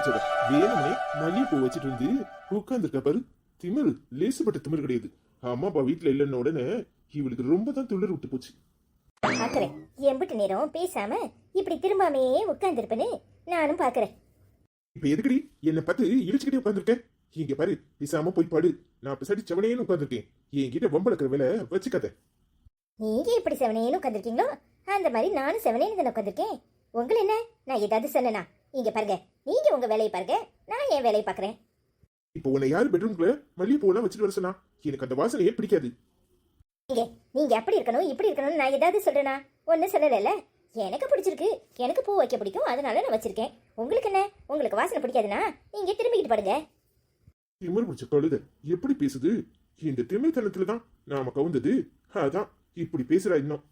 பிடிச்சவ வேணும்னே மல்லிகைப்பூ வச்சுட்டு வந்து உட்காந்துருக்க பாரு. திமிரு லேசுப்பட்ட திமிரு கிடையாது. அம்மா அப்பா வீட்டுல இல்லைன்ன உடனே இவளுக்கு ரொம்ப தான் துளிர் விட்டு போச்சு. பாக்குறேன் எம்பிட்டு நேரம் பேசாம இப்படி திரும்பாமே உட்கார்ந்துருப்பேன்னு நானும் பாக்குறேன். இப்ப எதுக்குடி என்னை பார்த்து இழிச்சுக்கிட்டே உட்காந்துருக்க இங்க பாரு பிசாம போய் பாடு. நான் பிசாடி செவனேன்னு உட்காந்துருக்கேன் என்கிட்ட வம்பளக்கிற வேலை வச்சுக்காத. நீங்க எப்படி செவனேன்னு உட்காந்துருக்கீங்களோ அந்த மாதிரி நானும் செவனேன்னு தானே உட்காந்துருக்கேன் உங்களை என்ன? நான் ஏதாவது சொன்னேனா? இங்க பாருங்க. நீங்க உங்க வேலையை பாருங்க நான் என் வேலையை பாக்குறேன் இப்போ உன்னை யாரு பெட்ரூம்குள்ள மல்லிகைப்பூலாம் வச்சுட்டு வர சொன்னா? எனக்கு அந்த வாசனையே பிடிக்காது. நீங்க நீங்க அப்படி இருக்கணும் இப்படி இருக்கணும்னு நான் ஏதாவது சொல்றேனா? ஒன்னும் சொல்லலைல்ல. எனக்கு பிடிச்சிருக்கு. எனக்கு பூ வைக்க பிடிக்கும். அதனால நான் வச்சிருக்கேன். உங்களுக்கு என்ன? உங்களுக்கு வாசனை பிடிக்காதுன்னா நீங்க திரும்பிக்கிட்டு பாடுங்க திமிரு பிடிச்ச கழுத எப்படி பேசுது? இந்த திமிர்த்தனத்துல தான் நாம கவுந்தது. அதான் இப்படி பேசுறா இன்னும்.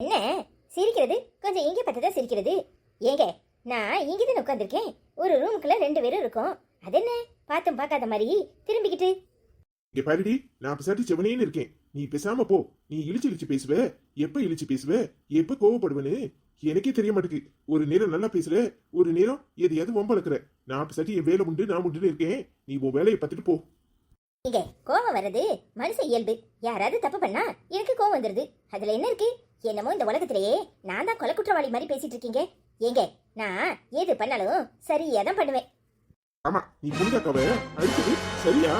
என்ன? சிரிக்கிறது? கொஞ்சம் இங்கே பார்த்ததா சிரிக்கிறது. ஏங்க நான் இங்கே தானே உட்காந்துருக்கேன் ஒரு ரூமுக்குள்ள ரெண்டு பேரும் இருக்கோம். அது என்ன பார்த்தும் பார்க்காத மாதிரி திரும்பிக்கிட்டு. இங்க பாருடி நான் பிசாட்டி செவனேன்னு இருக்கேன். நீ பேசாம போ. நீ இழிச்சு இழிச்சு பேசுவ. எப்ப இழிச்சு பேசுவ? எப்ப கோவப்படுவனு எனக்கே தெரிய மாட்டேங்குது. ஒரு நேரம் நல்லா பேசுற ஒரு நேரம் எதையாவது வம்பளக்குற. நான் பிசாட்டி என் வேலை உண்டு நான் உண்டுன்னு இருக்கேன். நீ உன் வேலையை பார்த்துட்டு போ. இங்க கோவம் வர்றது மனுஷ இயல்பு. யாராவது தப்பு பண்ணா எனக்கு கோவம் வந்துருது. அதுல என்ன இருக்கு? என்னமோ இந்த உலகத்திலேயே நான் தான் கொலை குற்றவாளி மாதிரி பேசிட்டு இருக்கீங்க. ஏங்க நான் எது பண்ணாலும் சரியா தான் பண்ணுவேன். ஆமா நீ புனிதாக்காவ அடிச்சது சரியா?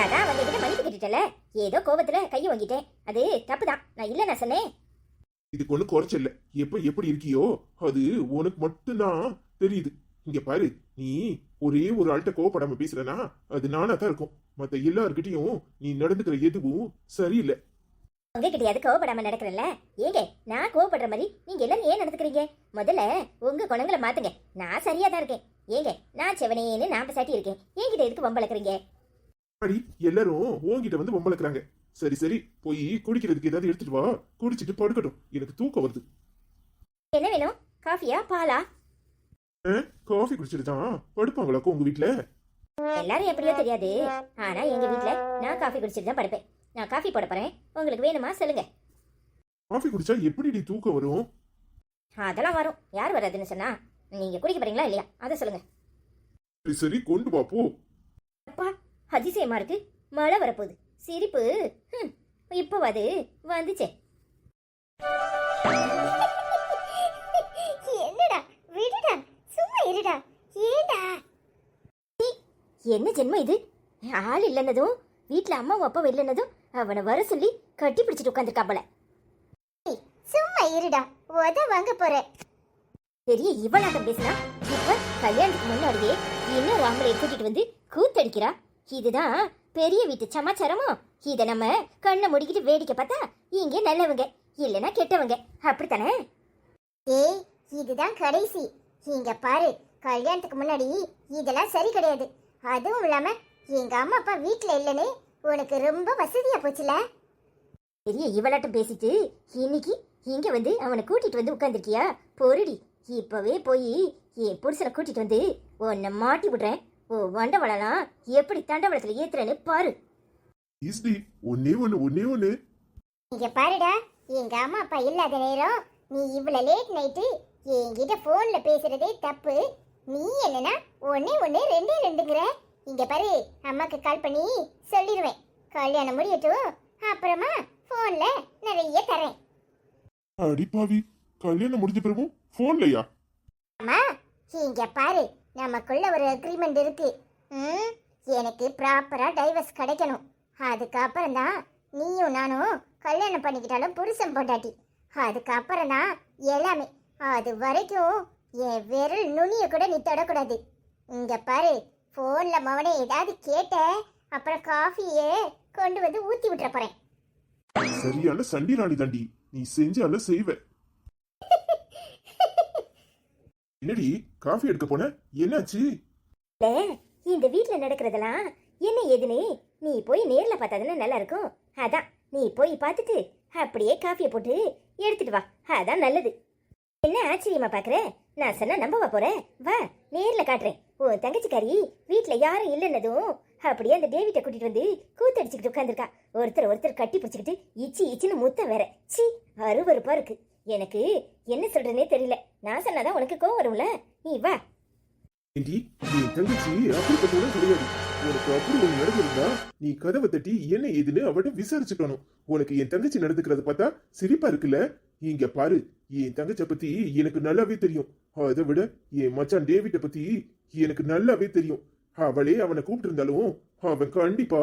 அதான் அவங்க கிட்ட மன்னிப்பு கேட்டுட்டல ஏதோ கோவத்துல கையை வாங்கிட்டேன். அது தப்பு தான் நான் இல்ல நான் சொன்னேன். இதுக்கு ஒண்ணு குறைச்சல எப்ப எப்படி இருக்கியோ அது உனக்கு மட்டும்தான் தெரியுது. இங்க பாரு நீ ஒரே ஒரு ஆள்கிட்ட கோவப்படாம பேசுறனா அது நானா தான் இருக்கும். மத்த எல்லார்கிட்டயும் நீ நடந்துக்கிற எதுவும் சரியில்லை. உங்ககிட்டயாவது கோவப்படாம நடக்கிறல்ல. ஏங்க நான் கோவப்படுற மாதிரி நீங்க எல்லாரும் ஏன் நடந்துக்கிறீங்க? முதல்ல உங்க குணங்களை மாத்துங்க. நான் சரியா தான் இருக்கேன். ஏங்க நான் செவனேன்னு நான் சாட்டி இருக்கேன். என்கிட்ட எதுக்கு வம்பளக்குறீங்க அடி எல்லாரும் உன்கிட்ட வந்து வம்பளக்குறாங்க சரி சரி போய் குடிக்கிறதுக்கு ஏதாவது எடுத்துட்டு வா. குடிச்சிட்டு படுக்கட்டும். எனக்கு தூக்கம் வருது. என்ன வேணும்? காஃபியா? பாலா? காஃபி குடிச்சிட்டு தான் படுப்பாங்களாக்கோ உங்க வீட்ல? எல்லாரும் எப்படியோ தெரியாது. ஆனா எங்க வீட்ல நான் காஃபி குடிச்சிட்டு தான் படுப்பேன். நான் காஃபி போட போறேன். உங்களுக்கு வேணுமா சொல்லுங்க. காஃபி குடிச்சா எப்படி தூக்கம் வரும்? அதெல்லாம் வரும். யார் வராதுன்னு சொன்னா நீங்க குடிக்க போறீங்களா இல்லையா? அதை சொல்லுங்க. சரி சரி கொண்டு வா போ. அப்பா அதிசயமா இருக்கு. மழை வரப்போகுது. சிரிப்பு. ஹம், இப்போவாது வந்துச்சே. என்னடா விடுடா சும்மா இருடா. ஏடா என்ன ஜென்மம் இது? ஆள் இல்லைன்னதும் வீட்ல அம்மாவும் அப்பாவும் இல்லைன்னதும் அவனை வர சொல்லி கட்டி பிடிச்சிட்டு உட்காந்துருக்காப்பல சும்மா இருடா. உத வாங்க போற. பெரிய இவளாட்டம் பேசினா இப்ப கல்யாணத்துக்கு முன்னாடியே இன்னொரு ஆம்பளை கூட்டிட்டு வந்து கூத்தடிக்கிறா. இதுதான் பெரிய வீட்டு சமாச்சாரமோ? இத நம்ம கண்ணை முடிக்கிட்டு வேடிக்கை பார்த்தா இங்க நல்லவங்க இல்லனா கெட்டவங்க. அப்படித்தானே? ஏய் இதுதான் கடைசி. இங்க பாரு கல்யாணத்துக்கு முன்னாடி இதெல்லாம் சரி கிடையாது. அதுவும் இல்லாம எங்க அம்மா அப்பா வீட்ல இல்லைன்னு உனக்கு ரொம்ப வசதியா போச்சுல? பெரிய இவளாட்டம் பேசிட்டு இன்னைக்கு இங்க வந்து அவனை கூட்டிட்டு வந்து உட்காந்துருக்கியா பொருடி இப்பவே போய் என் புருஷனை கூட்டிட்டு வந்து உன்னை மாட்டி விடுறேன். ஓ வண்டவளலாம் எப்படி தண்டவளத்துல ஏத்துறேன்னு பாரு. ஈஸ்டி ஒன்னே ஒண்ணு ஒன்னே ஒண்ணு. இங்க பாருடா எங்க அம்மா அப்பா இல்லாத நேரம் நீ இவ்வளவு லேட் நைட்டு என்கிட்ட போன்ல பேசுறதே தப்பு. நீ என்னன்னா ஒன்னே ஒண்ணு ரெண்டே ரெண்டுங்கிற. இங்க பாரு அம்மாக்கு கால் பண்ணி சொல்லிடுவேன் கல்யாணம் முடியட்டும் அப்புறமா போன்ல நிறைய தரேன். அடிப்பாவி கல்யாணம் முடிஞ்ச பிறகும் போன்லையா அம்மா இங்க பாரு நமக்குள்ள ஒரு அக்ரிமெண்ட் இருக்கு. ம் எனக்கு ப்ராப்பரா டைவர்ஸ் கிடைக்கணும். அதுக்கப்புறம் தான் நீயும் நானும் கல்யாணம் பண்ணிக்கிட்டாலும் புருஷன் பொண்டாட்டி. அதுக்கப்புறம் தான் எல்லாமே. அது வரைக்கும் என் விரல் நுனிய கூட நீ தொடக்கூடாது. இங்க பாரு ஃபோன்ல மவனே ஏதாவது கேட்ட அப்புறம் காஃபியே கொண்டு வந்து ஊத்தி விட்டுற போறேன். சரியான சண்டி ராணி தாண்டி. நீ செஞ்சாலும் செய்வ. என்னடி காஃபி எடுக்க போன? என்னாச்சு? இந்த வீட்ல நடக்கிறதெல்லாம் என்ன ஏதுன்னு நீ போய் நேர்ல பார்த்தாதானே நல்லா இருக்கும் அதான் நீ போய் பார்த்துட்டு அப்படியே காஃபியை போட்டு எடுத்துட்டு வா. அதான் நல்லது. என்ன ஆச்சரியமா பாக்குற நான் சொன்னா நம்பவா போற? வா நேர்ல காட்டுறேன். உன் தங்கச்சிக்காரி வீட்டில் யாரும் இல்லைன்னதும் அப்படியே அந்த டேவிட்ட கூட்டிட்டு வந்து கூத்தடிச்சுக்கிட்டு உட்காந்துருக்கா ஒருத்தர் ஒருத்தர் கட்டி பிடிச்சிக்கிட்டு இச்சி இச்சின்னு முத்தம் வேற. சி அருவறுப்பா இருக்கு. எனக்கு என்ன சொல்றதுனே தெரியல. நான் சொன்னாதான் உனக்கு கோவம் வரும்ல. நீ வா. ஏண்டி என் தங்கச்சி அப்படிப்பட்டவளும் கிடையாது. உனக்கு அப்படி நடந்திருந்தா நீ கதவை தட்டி என்ன ஏதுன்னு அவட்ட விசாரிச்சுக்கணும். உனக்கு என் தங்கச்சி நடந்துக்கிறத பார்த்தா சிரிப்பா இருக்குல்ல? இங்க பாரு என் தங்கச்ச பத்தி எனக்கு நல்லாவே தெரியும். அதை விட என் மச்சான் டேவிட்ட பத்தி எனக்கு நல்லாவே தெரியும். அவளே அவனை கூப்பிட்டு இருந்தாலும் அவன் கண்டிப்பா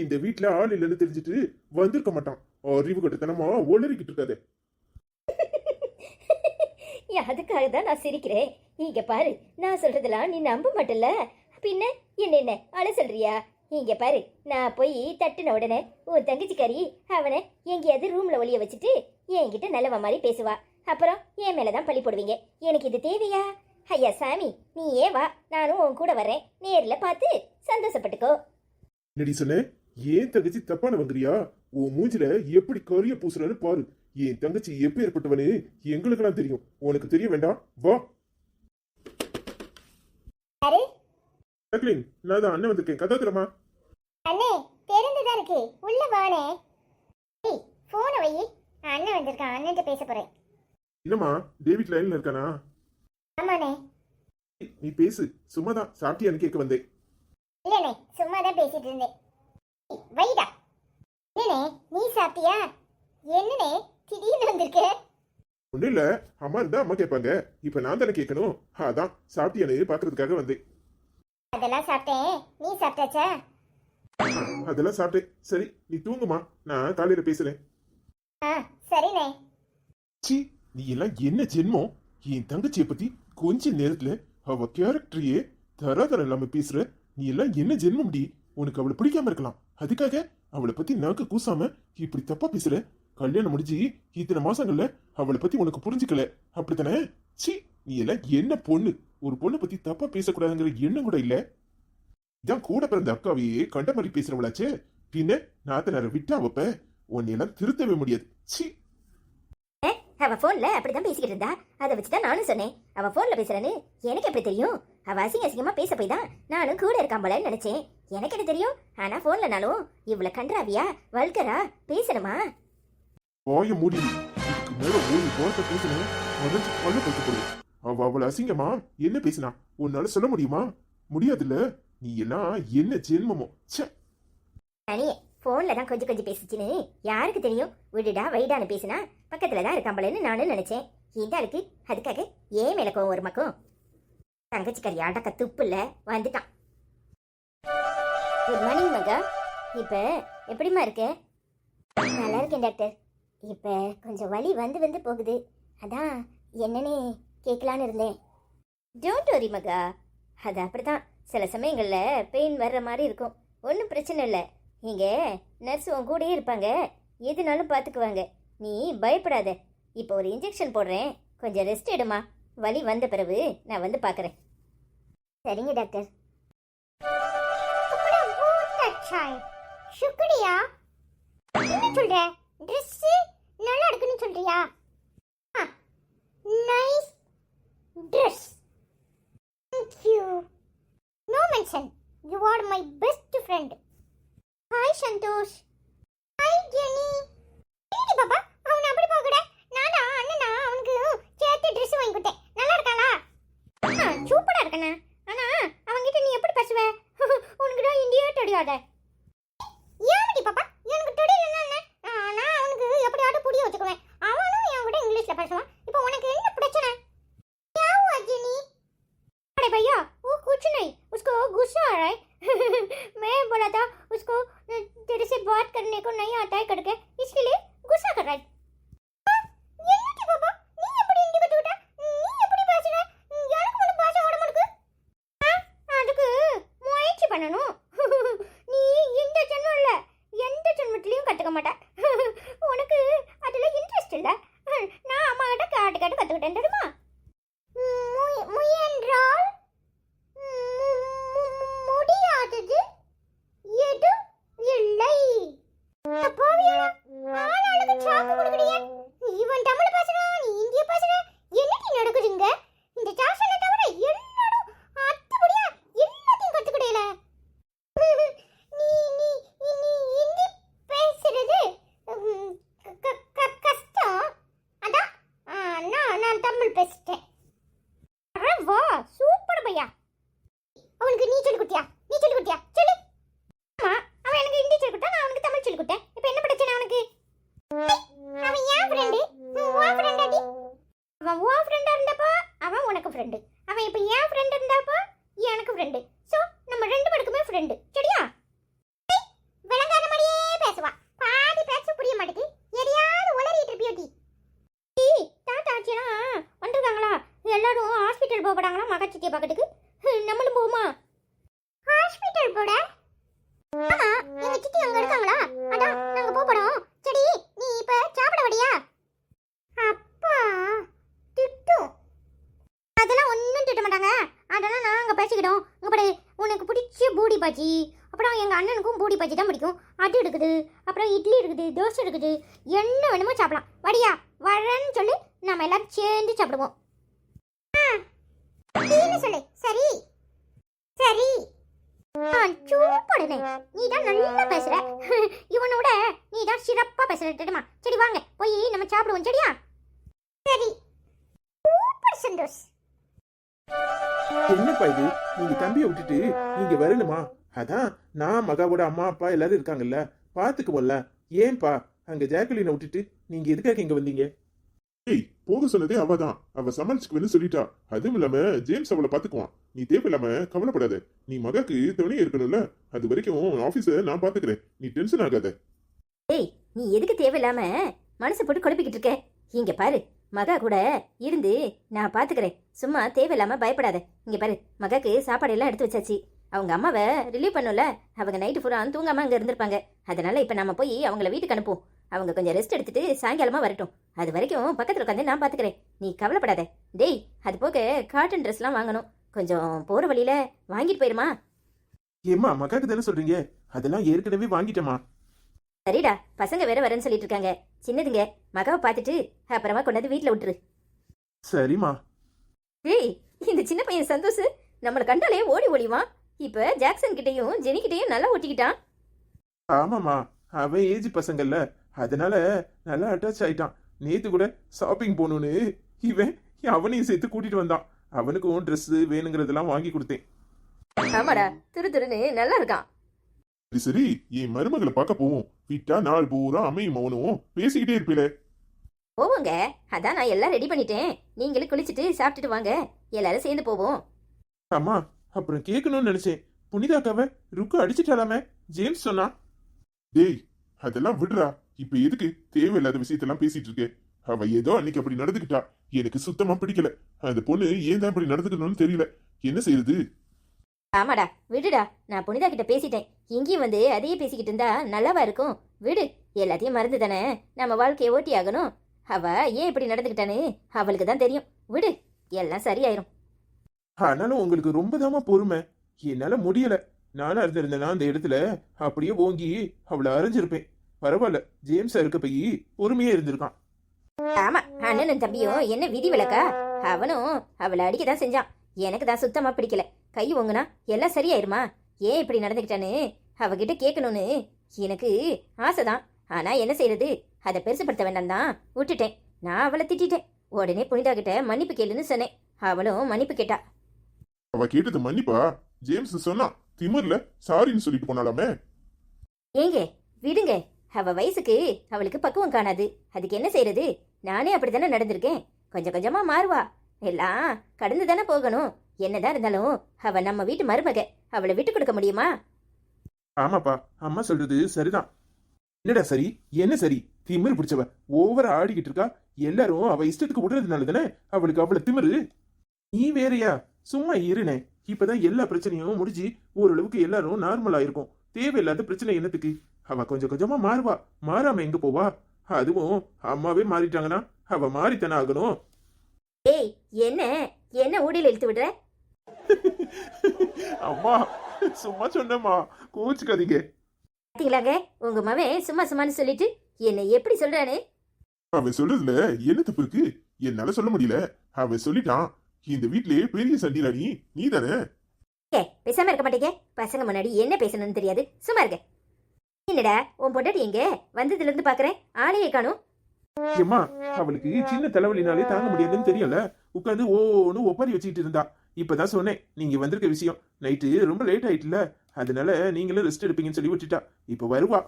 இந்த வீட்டுல ஆள் இல்லைன்னு தெரிஞ்சுட்டு வந்திருக்க மாட்டான். அறிவு கட்டத்தனமா ஒளறிக்கிட்டு இருக்காதே. ஏன் அதுக்காக தான் நான் சிரிக்கிறேன். இங்க பாரு நான் சொல்றதெல்லாம் நீ நம்ப மாட்டல பின்ன என்ன என்ன அழ சொல்றியா? இங்க பாரு நான் போய் தட்டுன உடனே உன் தங்கச்சிக்காரி அவனை எங்கேயாவது ரூம்ல ஒளிய வச்சுட்டு என்கிட்ட நல்லவ மாதிரி பேசுவா. அப்புறம் என் மேலதான் பழி போடுவீங்க. எனக்கு இது தேவையா? ஐயா சாமி நீ ஏன் வா. நானும் உன் கூட வரேன். நேர்ல பார்த்து சந்தோஷப்பட்டுக்கோ. என்னடி சொன்ன? ஏன் தங்கச்சி தப்பான வங்கிறியா உன் மூஞ்சில எப்படி கரிய பூசுறன்னு பாரு. என் தங்கச்சி எப்ப ஏற்பட்டவனு எங்களுக்கெல்லாம் தெரியும். உனக்கு தெரிய வேண்டாம். வா. யாரு? ஜாக்லின் நான் தான் அண்ணன் வந்திருக்கேன். கதா திறமா? அண்ணே தெரிந்துதான் இருக்கு. உள்ள வானே. ஏய் போனை வை. அண்ணன் வந்திருக்கான். அண்ணன்ட்ட பேச போறேன். என்னம்மா? டேவிட் லைன்ல இருக்கானா? ஆமாண்ணே. நீ பேசு. சும்மா தான் சாப்பிட்டியான்னு கேட்க வந்தேன். இல்லண்ணே சும்மா தான் பேசிட்டு இருந்தேன். வைடா. என்னண்ணே நீ சாப்பிட்டியா? என்னண்ணே திடீர்னு வந்திருக்க? ஒன்றும் இல்ல. அம்மா இருந்தா அம்மா கேட்பாங்க. இப்ப நான் தானே கேட்கணும். அதான் சாப்பிட்டியான்னு பாக்குறதுக்காக வந்தேன். அதெல்லாம் சாப்பிட்டேன். நீ சாப்பிட்டாச்சா? அதெல்லாம் சாப்பிட்டேன். சரி நீ தூங்குமா. நான் காலையில பேசுறேன். ஆ சரிண்ணே. சி நீ எல்லாம் என்ன ஜென்மம்? என் தங்கச்சியை பத்தி கொஞ்ச நேரத்துல அவ கேரக்டரையே தராதரம் இல்லாம பேசுற நீ எல்லாம் என்ன ஜென்மம் டி உனக்கு அவளை பிடிக்காம இருக்கலாம். அதுக்காக அவளை பத்தி நாக்கு கூசாம இப்படி தப்பா பேசுற? கல்யாணம் முடிஞ்சு இத்தனை மாசங்கள்ல அவளை பத்தி உனக்கு புரிஞ்சுக்கல. அப்படித்தானே? சி நீ எல்லாம் என்ன பொண்ணு? ஒரு பொண்ணை பத்தி தப்பா பேசக்கூடாதுங்கிற எண்ணம் கூட இல்ல. இதான் கூட பிறந்த அக்காவையே கண்ட மாதிரி பேசுறவளாச்சே. பின்ன நாத்தனார விட்டா வைப்ப உன்னை எல்லாம் திருத்தவே முடியாது. சி அவ போன்ல அப்படிதான் பேசிக்கிட்டு இருந்தா. அதை வச்சுதான் நானும் சொன்னேன். அவ போன்ல பேசுறேன்னு எனக்கு எப்படி தெரியும்? அவ அசிங்க அசிங்கமா பேச போய் தான் நானும் கூட இருக்கான் போலன்னு நினைச்சேன். எனக்கு என்ன தெரியும்? ஆனா போன்லனாலும் இவ்வளவு கன்றாவியா வல்கரா பேசணுமா? வாய மூடி. இதுக்கு மேல ஒரு வார்த்தை பேசினேன் உடஞ்சு பல்ல பட்டு போடு அவ அவளை அசிங்கமா என்ன பேசினா? உன்னால சொல்ல முடியுமா? முடியாதுல்ல. நீ எல்லாம் என்ன ஜென்மமோ? ச்சே. தனியே போன்ல தான் கொஞ்சம் கொஞ்சம் பேசிச்சுன்னு யாருக்கு தெரியும்? விடுடா வைடான்னு பேசினா பக்கத்துல தான் இருக்காம்பலன்னு நானும் நினைச்சேன். இந்த ஆளுக்கு அதுக்காக ஏன் மேல கோவம் ஒரு மக்கம் தங்கச்சிக்காரி அடக்க துப்பு வந்துட்டான். குட் மார்னிங் மகா. இப்ப எப்படிம்மா இருக்க? நல்லா இருக்கேன் டாக்டர் இப்ப கொஞ்சம் வலி வந்து வந்து போகுது. அதான் என்னன்னு கேட்கலான்னு இருந்தேன். டோன்ட் வரி மகா. அது அப்படிதான் சில சமயங்கள்ல பெயின் வர்ற மாதிரி இருக்கும். ஒன்றும் பிரச்சனை இல்லை. இங்கே நர்ஸ் உன் கூடயே இருப்பாங்க. எதுனாலும் பார்த்துக்குவாங்க நீ பயப்படாத. இப்போ ஒரு இன்ஜெக்ஷன் போடுறேன். கொஞ்சம் ரெஸ்ட் எடுமா வலி வந்த பிறகு நான் வந்து பார்க்குறேன் சரிங்க டாக்டர் சுக்குடியா? என்ன சொல்ற? ட்ரெஸ் நல்லா இருக்குன்னு சொல்றியா? Nice dress thank you no mention you are my best friend hi Santhosh. Hi Jenny என்னடி பாப்பா? அவன் அப்படி போக கூட நானா அண்ணனா? அவனுக்கு சேர்த்து ட்ரெஸ் வாங்கி கொடுத்தேன். நல்லா இருக்காளா? சூப்பரா இருக்கண்ணா. ஆனா அவன்கிட்ட நீ எப்படி பேசுவ? உனக்கு தான் இந்தியா தெரியாத. பண்ணணும் நீ இந்த ஜென்மம் இல்ல எந்த ஜென்மத்திலையும் கத்துக்க மாட்டேன் உனக்கு அதுல இன்ட்ரெஸ்ட் இல்ல நான் அம்மா கிட்ட காட்டு காட்டு கத்துக்கிட்டேன் தெரியுமா முயன்றால் முடியாதது எது இல்லை ஆளாளுக்கு சாக்கு உனக்கு நீ சொல்லி கொடுத்தியா நீ சொல்லி கொடுத்தியா சொல்லு ஆமா அவன் எனக்கு ஹிந்தி சொல்லி கொடுத்தா நான் அவனுக்கு தமிழ் சொல்லி கொடுத்தேன் இப்போ என்ன பிரச்சனை அவனுக்கு அவன் ஏன் ஃப்ரெண்டு உன் ஃப்ரெண்ட் அடி அவன் உன் ஃப்ரெண்டா இருந்தப்போ அவன் உனக்கு ஃப்ரெண்டு அவன் இப்போ என் ஃப்ரெண்ட் இருந்தப்போ எனக்கு ஃப்ரெண்டு ஸோ நம்ம ரெண்டு பேருக்குமே ஃப்ரெண்டு சரியா ஏய், விளங்காத மாதிரியே பேசுவா பாதி பேச புரிய மாட்டேங்குது எதையாவது உளறிட்டு இருப்பியோட்டி தாத்தா ஆச்சியெல்லாம் வந்திருக்காங்களா எல்லாரும் ஹாஸ்பிட்டல் போகப்படாங்களா மகச்சிட்டியை பார்க்கறதுக்கு ஹம், நம்மளும் போமா ஹாஸ்பிட்டல் போட ஆமா எங்க சித்தி அங்க இருக்காங்களா அதான் நாங்க போப் போறோம் சரி நீ இப்ப சாப்பிட வடியா அப்பா திட்டும் அதெல்லாம் ஒன்றும் திட்ட மாட்டாங்க அதெல்லாம் நாங்கள் பேசிக்கிட்டோம் இங்கே படி உனக்கு பிடிச்ச பூடி பாச்சி அப்புறம் எங்கள் அண்ணனுக்கும் பூடி பாச்சி தான் பிடிக்கும். அது இருக்குது. அப்புறம் இட்லி இருக்குது தோசை இருக்குது. என்ன வேணுமோ சாப்பிடலாம். வடியா வரேன்னு சொல்லி நம்ம எல்லாரும் சேர்ந்து சாப்பிடுவோம். சொல்லு. சரி. சரி. ஆ சூப்படுனே நீ தான் நல்லா பேசுற. இவனோட நீ தான் சிறப்பாக பேசுற தெரியுமா? சரி வாங்க. போய் நம்ம சாப்பிடுவோம். சரியா? சரி. சூப்பர் சந்தோஷ். என்னப்பா இது? நீங்க தம்பியை விட்டுட்டு நீங்க வரணுமா? அதான் நான் மகாவோட அம்மா அப்பா எல்லாரும் இருக்காங்கல்ல. பாத்துக்குவோம்ல ஏன்பா? அங்க ஜாக்குலினை விட்டுட்டு நீங்க எதுக்காக இங்க வந்தீங்க? ஏய் போக சொன்னதே அவ தான் அவ சமாளிச்சுக்குவேன்னு சொல்லிட்டா. அதுவும் இல்லாம ஜேம்ஸ் அவளை பாத்துக்குவான் நீ தேவையில்லாம கவலைப்படாத. நீ மகாக்கு துணையா இருக்கணும்ல. அது வரைக்கும் ஆபீஸ நான் பாத்துக்கிறேன் நீ டென்ஷன் ஆகாத. ஏய் நீ எதுக்கு தேவையில்லாம மனசை போட்டு குழப்பிக்கிட்டு இருக்க? இங்க பாரு. மகா கூட இருந்து நான் பாத்துக்கிறேன். சும்மா தேவையில்லாம பயப்படாத. இங்க பாரு மகாக்கு சாப்பாடு எல்லாம் எடுத்து வச்சாச்சு. அவங்க அம்மாவை ரிலீவ் பண்ணும்ல? அவங்க நைட்டு பூரா தூங்காம அங்க இருந்திருப்பாங்க. அதனால இப்ப நம்ம போய் அவங்கள வீட்டுக்கு அனுப்புவோம். அவங்க கொஞ்சம் ரெஸ்ட் எடுத்துட்டு சாயங்காலமா வரட்டும். அது வரைக்கும் பக்கத்துல உட்காந்து நான் பாத்துக்கிறேன். நீ கவலைப்படாத. டேய் அது போக காட்டன் ட்ரெஸ்லாம் வாங்கணும். கொஞ்சம் போற வழியில வாங்கிட்டு போயிருமா? ஏம்மா மகாக்கு தானே சொல்றீங்க? அதெல்லாம் ஏற்கனவே வாங்கிட்டேமா சரிடா பசங்க வேற வரேன்னு சொல்லிட்டு இருக்காங்க சின்னதுங்க மகாவை பார்த்துட்டு அப்புறமா கொண்டாந்து வீட்ல விட்டுரு. சரிம்மா. ஏய் இந்த சின்ன பையன் சந்தோஷ் நம்மளை கண்டாலே ஓடி ஓடிவான். இப்ப ஜாக்சன் கிட்டயும் ஜெனி கிட்டயும் நல்லா ஒட்டிக்கிட்டான். ஆமாம்மா அவன் ஏஜ் பசங்கள்ல. அதனால நல்லா அட்டாச் ஆயிட்டான். நேத்து கூட ஷாப்பிங் போகணும்னு இவன் அவனையும் சேர்த்து கூட்டிட்டு வந்தான். அவனுக்கும் Dress வேணுங்கிறதெல்லாம் வாங்கி கொடுத்தேன். ஆமாடா துரு துருன்னு நல்லா இருக்கான். சரி சரி என் மருமகளை பார்க்க போவோம். விட்டா நாள் பூரா அமையும் மௌனம் பேசிக்கிட்டே இருப்பீல போவோங்க. அதான் நான் எல்லாம் ரெடி பண்ணிட்டேன். நீங்களும் குளிச்சுட்டு சாப்பிட்டுட்டு வாங்க. எல்லாரும் சேர்ந்து போவோம். அம்மா அப்புறம் கேட்கணும்னு நினைச்சேன். புனிதாக்காவ ருக்கு அடிச்சிட்டாலாமே? ஜேம்ஸ் சொன்னா. டேய் அதெல்லாம் விடுறா. இப்ப எதுக்கு? தேவையில்லாத விஷயத்தெல்லாம் பேசிட்டு இருக்க. அவ ஏதோ அன்னைக்கு அப்படி நடந்துக்கிட்டா. எனக்கு சுத்தமா பிடிக்கல. அந்த பொண்ணு ஏன் தான் இப்படி நடந்துக்கணும்னு தெரியல. என்ன செய்யறது ஆமாடா விடுடா. நான் புனிதா கிட்ட பேசிட்டேன். இங்கேயும் வந்து அதையே பேசிக்கிட்டு இருந்தா நல்லாவா இருக்கும்? விடு. எல்லாத்தையும் மறந்து தானே நம்ம வாழ்க்கையை ஓட்டி ஆகணும்? அவ ஏன் இப்படி நடந்துக்கிட்டான்னு அவளுக்கு தான் தெரியும். விடு. எல்லாம் சரியாயிரும். ஆனாலும் உங்களுக்கு ரொம்ப தாமா பொறுமை. என்னால முடியல. நானா இருந்திருந்தேன்னா அந்த இடத்துல? அப்படியே ஓங்கி அவளை அரைஞ்சிருப்பேன். பரவாயில்ல. ஜேம்ஸ் இருக்க போய் பொறுமையா இருந்திருக்கான். ஆமா அண்ணனும் தம்பியும் என்ன விதி விலக்கா அவனும் அவளை அடிக்க தான் செஞ்சான். எனக்கு தான் சுத்தமா பிடிக்கல. கை ஓங்குனா எல்லாம் சரியாயிருமா? ஏன் இப்படி நடந்துக்கிட்டான்னு அவகிட்ட கேட்கணும்னு எனக்கு ஆசைதான். ஆனா என்ன செய்யறது அதை பெருசுப்படுத்த வேண்டாம் தான் விட்டுட்டேன். நான் அவளை திட்டிட்டேன். உடனே புனிதா கிட்ட மன்னிப்பு கேளுன்னு சொன்னேன். அவளும் மன்னிப்பு கேட்டா. அவ கேட்டது மன்னிப்பா? ஜேம்ஸ் சொன்னான் திமிர்ல சாரின்னு சொல்லிட்டு போனாலாமே? ஏங்க விடுங்க. அவ வயசுக்கு அவளுக்கு பக்குவம் காணாது. அதுக்கு என்ன செய்யறது நானே அப்படித்தானே நடந்திருக்கேன். கொஞ்சம் கொஞ்சமா மாறுவா. எல்லாம் கடந்து தானே போகணும். என்னதான் இருந்தாலும் அவ நம்ம வீட்டு மருமக. அவளை விட்டு கொடுக்க முடியுமா? ஆமாப்பா அம்மா சொல்றது சரிதான். என்னடா சரி? என்ன சரி? திமிரு பிடிச்சவ. ஓவர ஆடிக்கிட்டு இருக்கா? எல்லாரும் அவ இஷ்டத்துக்கு விடுறதுனால தானே அவளுக்கு அவ்வளவு திமிரு? நீ வேறயா? சும்மா இருனே. இப்பதான் எல்லா பிரச்சனையும் முடிஞ்சு ஓரளவுக்கு எல்லாரும் நார்மல் ஆயிருக்கும். தேவையில்லாத பிரச்சனை என்னத்துக்கு? அவ கொஞ்சம் கொஞ்சமா மாறுவா. மாறாம எங்க போவா? அதுவும் அம்மாவே மாறிட்டாங்கன்னா அவ மாறித்தானே ஆகணும். ஏய் என்ன? என்ன ஊடியில் இழுத்து விடுற? அம்மா சும்மா சொன்னம்மா கோச்சுக்காதீங்க பாத்தீங்களாங்க? உங்க மவன் சும்மா சும்மான்னு சொல்லிட்டு என்னை எப்படி சொல்றானு? அவன் சொல்றதுல என்ன தப்பு இருக்கு? என்னால சொல்ல முடியல. அவன் சொல்லிட்டான் இந்த வீட்லயே பெரிய சண்டிராணி நீ தானே ஏ பேசாம இருக்க மாட்டேங்க. பசங்க முன்னாடி என்ன பேசணும்னு தெரியாது. சும்மா இருக்க. என்னடா உன் பொண்டாட்டி எங்க? வந்ததுல இருந்து பாக்குறேன். ஆளையே காணும். ஏம்மா அவளுக்கு சின்ன தலைவலினாலே தாங்க முடியாதுன்னு தெரியல உட்காந்து ஓன்னு ஒப்பாரி வச்சுக்கிட்டு இருந்தா. இப்பதான் சொன்னேன் நீங்க வந்திருக்க விஷயம். நைட்டு ரொம்ப லேட் ஆயிட்டுல. அதனால நீங்களும் ரெஸ்ட் எடுப்பீங்கன்னு சொல்லி விட்டுட்டா. இப்ப வருவா.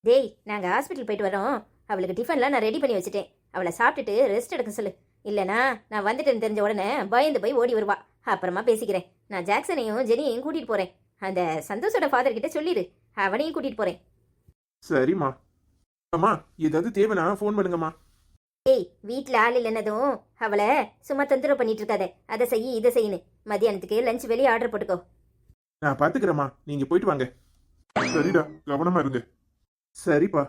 டேய் நாங்கள் ஹாஸ்பிட்டல் போயிட்டு வரோம். அவளுக்கு டிஃபன்லாம் நான் ரெடி பண்ணி வச்சுட்டேன். அவளை சாப்பிட்டுட்டு ரெஸ்ட் எடுக்க சொல்லு. இல்லைனா நான் வந்துட்டேன்னு தெரிஞ்ச உடனே பயந்து போய் ஓடி வருவா. அப்புறமா பேசிக்கிறேன். நான் ஜாக்சனையும் ஜெனியையும் கூட்டிட்டு போறேன். அந்த சந்தோஷோட ஃபாதர் கிட்ட சொல்லிடு அவனையும் கூட்டிட்டு போறேன். சரிம்மா. அம்மா ஏதாவது தேவைன்னா ஃபோன் பண்ணுங்கம்மா. ஏய் வீட்டில் ஆள் இல்லைன்னதும் அவளை சும்மா தொந்தரவு பண்ணிட்டு இருக்காத அதை செய் இதை செய்யு மதியானத்துக்கு லஞ்ச் வெளியே ஆர்டர் போட்டுக்கோ. நான் பாத்துக்கிறேம்மா. நீங்க போயிட்டு வாங்க. சரிடா கவனமா இருங்க. சரிப்பா.